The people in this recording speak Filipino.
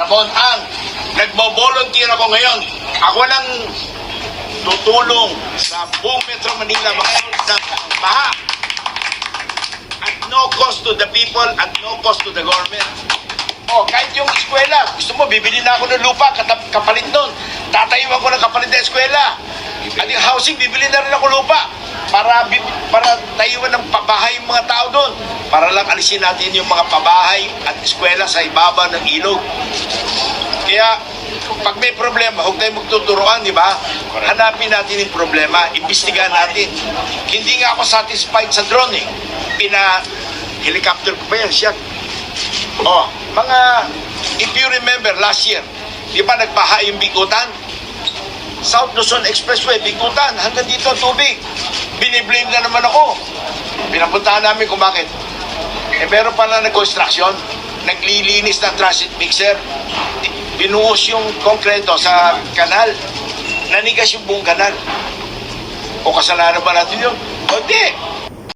Ramon Ang, nagbo-volunteer ako ngayon. Ako lang tutulong sa buong Metro Manila ng baha. At no cost to the people, at no cost to the government. Oh, kahit yung eskwela, gusto mo, bibili na ako ng lupa, kapalit nun. Tatayuan ko ng kapalit na eskwela. At yung housing, bibili na rin ako lupa para para tayuan ng pabahay yung mga tao doon. Para lang alisin natin yung mga pabahay at eskwela sa ibaba ng ilog. Kaya, pag may problema, huwag tayong magtuturoan, di ba? Hanapin natin yung problema, imbestigahan natin. Hindi nga ako satisfied sa drone eh. Pina-helicopter ko pa yan, siya. Oh, mga, if you remember last year, di ba nagbaha yung bigutan? South Luzon Expressway, bigutan, hanggang dito tubig. Biniblame na naman ako. Pinapuntahan namin kung bakit. Eh, meron pala nag-construction, naglilinis ng transit mixer, binuhos yung konkreto sa kanal, nanigas yung buong kanal. O kasalanan ba natin yun? O di,